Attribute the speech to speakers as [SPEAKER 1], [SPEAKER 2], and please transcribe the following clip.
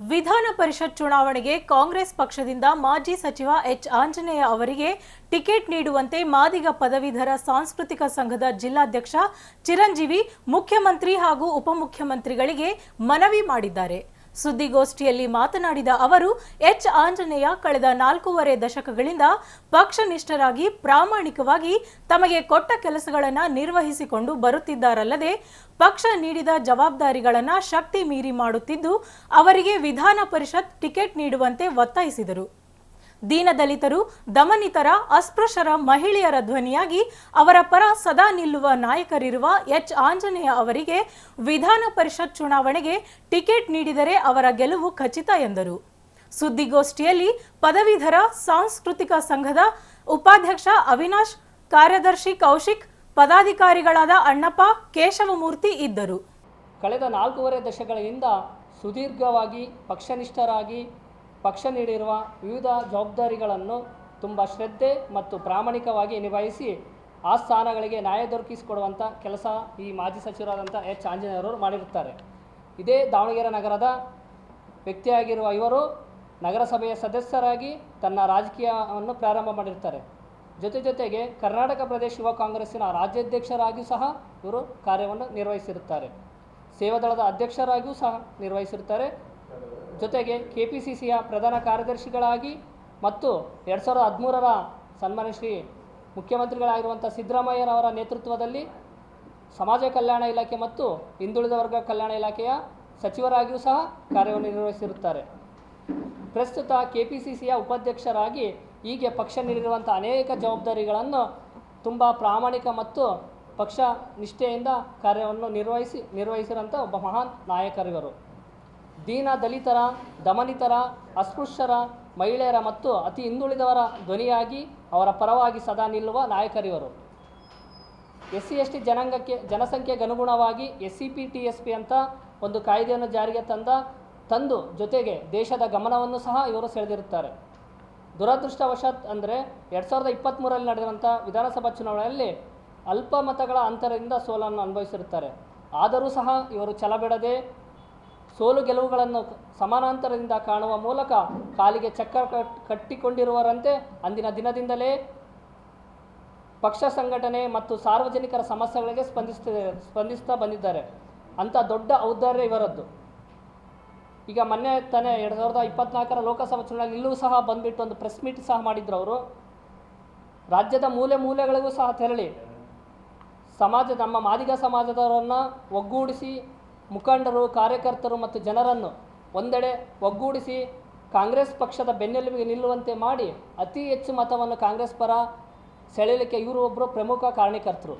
[SPEAKER 1] ವಿಧಾನ ಪರಿಷತ್ ಚುನಾವಣೆಗೆ ಕಾಂಗ್ರೆಸ್ ಪಕ್ಷದಿಂದ ಮಾಜಿ ಸಚಿವ ಎಚ್ ಆಂಜನೇಯ ಅವರಿಗೆ ಟಿಕೆಟ್ ನೀಡುವಂತೆ ಮಾದಿಗ ಪದವೀಧರ ಸಾಂಸ್ಕೃತಿಕ ಸಂಘದ ಜಿಲ್ಲಾಧ್ಯಕ್ಷ ಚಿರಂಜೀವಿ ಮುಖ್ಯಮಂತ್ರಿ ಹಾಗೂ ಉಪಮುಖ್ಯಮಂತ್ರಿಗಳಿಗೆ ಮನವಿ ಮಾಡಿದ್ದಾರೆ. ಸುದ್ದಿಗೋಷ್ಠಿಯಲ್ಲಿ ಮಾತನಾಡಿದ ಅವರು, ಎಚ್. ಆಂಜನೇಯ ಕಳೆದ ನಾಲ್ಕೂವರೆ ದಶಕಗಳಿಂದ ಪಕ್ಷನಿಷ್ಠರಾಗಿ ಪ್ರಾಮಾಣಿಕವಾಗಿ ತಮಗೆ ಕೊಟ್ಟ ಕೆಲಸಗಳನ್ನು ನಿರ್ವಹಿಸಿಕೊಂಡು ಬರುತ್ತಿದ್ದಾರಲ್ಲದೆ ಪಕ್ಷ ನೀಡಿದ ಜವಾಬ್ದಾರಿಗಳನ್ನು ಶಕ್ತಿ ಮೀರಿ ಮಾಡುತ್ತಿದ್ದು, ಅವರಿಗೆ ವಿಧಾನ ಪರಿಷತ್ ಟಿಕೆಟ್ ನೀಡುವಂತೆ ಒತ್ತಾಯಿಸಿದರು. ದೀನದಲಿತರು, ದಮನಿತರ, ಅಸ್ಪೃಶ್ಯರ ಮಹಿಳೆಯರ ಧ್ವನಿಯಾಗಿ ಅವರ ಪರ ಸದಾ ನಿಲ್ಲುವ ನಾಯಕರಿರುವ ಎಚ್. ಆಂಜನೇಯ ಅವರಿಗೆ ವಿಧಾನ ಪರಿಷತ್ ಚುನಾವಣೆಗೆ ಟಿಕೆಟ್ ನೀಡಿದರೆ ಅವರ ಗೆಲುವು ಖಚಿತ ಎಂದರು. ಸುದ್ದಿಗೋಷ್ಠಿಯಲ್ಲಿ ಪದವೀಧರ ಸಾಂಸ್ಕೃತಿಕ ಸಂಘದ ಉಪಾಧ್ಯಕ್ಷ ಅವಿನಾಶ್, ಕಾರ್ಯದರ್ಶಿ ಕೌಶಿಕ್, ಪದಾಧಿಕಾರಿಗಳಾದ ಅಣ್ಣಪ್ಪ, ಕೇಶವಮೂರ್ತಿ ಇದ್ದರು.
[SPEAKER 2] ಕಳೆದ ನಾಲ್ಕೂವರೆ ದಶಕಗಳಿಂದ ಸುದೀರ್ಘವಾಗಿ ಪಕ್ಷನಿಷ್ಠರಾಗಿ ಪಕ್ಷ ನೀಡಿರುವ ವಿವಿಧ ಜವಾಬ್ದಾರಿಗಳನ್ನು ತುಂಬ ಶ್ರದ್ಧೆ ಮತ್ತು ಪ್ರಾಮಾಣಿಕವಾಗಿ ನಿಭಾಯಿಸಿ ಆ ಸ್ಥಾನಗಳಿಗೆ ನ್ಯಾಯ ದೊರಕಿಸಿಕೊಡುವಂಥ ಕೆಲಸ ಈ ಮಾಜಿ ಸಚಿವರಾದಂಥ ಎಚ್. ಆಂಜನೇಯರವರು ಮಾಡಿರುತ್ತಾರೆ. ಇದೇ ದಾವಣಗೆರೆ ನಗರದ ವ್ಯಕ್ತಿಯಾಗಿರುವ ಇವರು ನಗರಸಭೆಯ ಸದಸ್ಯರಾಗಿ ತನ್ನ ರಾಜಕೀಯವನ್ನು ಪ್ರಾರಂಭ ಮಾಡಿರ್ತಾರೆ ಜೊತೆ ಜೊತೆಗೆ ಕರ್ನಾಟಕ ಪ್ರದೇಶ ಯುವ ಕಾಂಗ್ರೆಸ್ಸಿನ ರಾಜ್ಯಾಧ್ಯಕ್ಷರಾಗಿಯೂ ಸಹ ಇವರು ಕಾರ್ಯವನ್ನು ನಿರ್ವಹಿಸಿರುತ್ತಾರೆ. ಸೇವಾದಳದ ಅಧ್ಯಕ್ಷರಾಗಿಯೂ ಸಹ ನಿರ್ವಹಿಸಿರುತ್ತಾರೆ. ಜೊತೆಗೆ ಕೆ ಪಿ ಸಿ ಸಿಯ ಪ್ರಧಾನ ಕಾರ್ಯದರ್ಶಿಗಳಾಗಿ ಮತ್ತು ಎರಡು ಸಾವಿರದ ಹದಿಮೂರರ ಸನ್ಮಾನ ಶ್ರೀ ಮುಖ್ಯಮಂತ್ರಿಗಳಾಗಿರುವಂಥ ಸಿದ್ದರಾಮಯ್ಯನವರ ನೇತೃತ್ವದಲ್ಲಿ ಸಮಾಜ ಕಲ್ಯಾಣ ಇಲಾಖೆ ಮತ್ತು ಹಿಂದುಳಿದ ವರ್ಗ ಕಲ್ಯಾಣ ಇಲಾಖೆಯ ಸಚಿವರಾಗಿಯೂ ಸಹ ಕಾರ್ಯವನ್ನು ನಿರ್ವಹಿಸಿರುತ್ತಾರೆ ಪ್ರಸ್ತುತ ಕೆ ಪಿ ಸಿ ಸಿಯ ಉಪಾಧ್ಯಕ್ಷರಾಗಿ ಹೀಗೆ ಪಕ್ಷ ನೀಡಿರುವಂಥ ಅನೇಕ ಜವಾಬ್ದಾರಿಗಳನ್ನು ತುಂಬ ಪ್ರಾಮಾಣಿಕ ಮತ್ತು ಪಕ್ಷ ನಿಷ್ಠೆಯಿಂದ ಕಾರ್ಯವನ್ನು ನಿರ್ವಹಿಸಿ ನಿರ್ವಹಿಸಿರುವಂಥ ಒಬ್ಬ ಮಹಾನ್ ನಾಯಕರಿವರು. ದೀನ ದಲಿತರ, ದಮನಿತರ, ಅಸ್ಪೃಶ್ಯರ, ಮಹಿಳೆಯರ ಮತ್ತು ಅತಿ ಹಿಂದುಳಿದವರ ಧ್ವನಿಯಾಗಿ ಅವರ ಪರವಾಗಿ ಸದಾ ನಿಲ್ಲುವ ನಾಯಕರಿವರು. ಎಸ್ ಸಿ ಎಸ್ ಟಿ ಜನಾಂಗಕ್ಕೆ, ಜನಸಂಖ್ಯೆಗೆ ಅನುಗುಣವಾಗಿ S C P T S P ಅಂತ ಒಂದು ಕಾಯ್ದೆಯನ್ನು ಜಾರಿಗೆ ತಂದ, ತಂದು ಜೊತೆಗೆ ದೇಶದ ಗಮನವನ್ನು ಸಹ ಇವರು ಸೆಳೆದಿರುತ್ತಾರೆ. ದುರದೃಷ್ಟವಶಾತ್ ಅಂದರೆ ಎರಡು ಸಾವಿರದ ಇಪ್ಪತ್ತ್ಮೂರಲ್ಲಿ ನಡೆದಂಥ ವಿಧಾನಸಭಾ ಚುನಾವಣೆಯಲ್ಲಿ ಅಲ್ಪ ಮತಗಳ ಅಂತರದಿಂದ ಸೋಲನ್ನು ಅನುಭವಿಸಿರುತ್ತಾರೆ. ಆದರೂ ಸಹ ಇವರು ಛಲಬಿಡದೆ ಸೋಲು ಗೆಲುವುಗಳನ್ನು ಸಮಾನಾಂತರದಿಂದ ಕಾಣುವ ಮೂಲಕ ಕಾಲಿಗೆ ಚಕ್ರ ಕಟ್ ಕಟ್ಟಿಕೊಂಡಿರುವರಂತೆ ಅಂದಿನ ದಿನದಿಂದಲೇ ಪಕ್ಷ ಸಂಘಟನೆ ಮತ್ತು ಸಾರ್ವಜನಿಕರ ಸಮಸ್ಯೆಗಳಿಗೆ ಸ್ಪಂದಿಸ್ತಿದೆ ಸ್ಪಂದಿಸ್ತಾ ಬಂದಿದ್ದಾರೆ. ಅಂಥ ದೊಡ್ಡ ಔದಾರ್ಯ ಇವರದ್ದು. ಈಗ ಮೊನ್ನೆ ತಾನೇ ಎರಡು ಸಾವಿರದ ಇಪ್ಪತ್ನಾಲ್ಕರ ಲೋಕಸಭಾ ಚುನಾವಣೆ ಇಲ್ಲೂ ಸಹ ಬಂದುಬಿಟ್ಟು ಒಂದು ಪ್ರೆಸ್ ಮೀಟ್ ಸಹ ಮಾಡಿದ್ರು ಅವರು. ರಾಜ್ಯದ ಮೂಲೆ ಮೂಲೆಗಳಿಗೂ ಸಹ ತೆರಳಿ. ಸಮಾಜ, ನಮ್ಮ ಮಾದಿಗ ಸಮಾಜದವರನ್ನು ಒಗ್ಗೂಡಿಸಿ ಮುಖಂಡರು, ಕಾರ್ಯಕರ್ತರು ಮತ್ತು ಜನರನ್ನು ಒಂದೆಡೆ ಒಗ್ಗೂಡಿಸಿ ಕಾಂಗ್ರೆಸ್ ಪಕ್ಷದ ಬೆನ್ನೆಲುಬಿಗೆ ನಿಲ್ಲುವಂತೆ ಮಾಡಿ ಅತಿ ಹೆಚ್ಚು ಮತವನ್ನು ಕಾಂಗ್ರೆಸ್ ಪರ ಸೆಳೆಯಲಿಕ್ಕೆ ಇವರು ಒಬ್ಬರು ಪ್ರಮುಖ ಕಾರಣೀಕರ್ತರು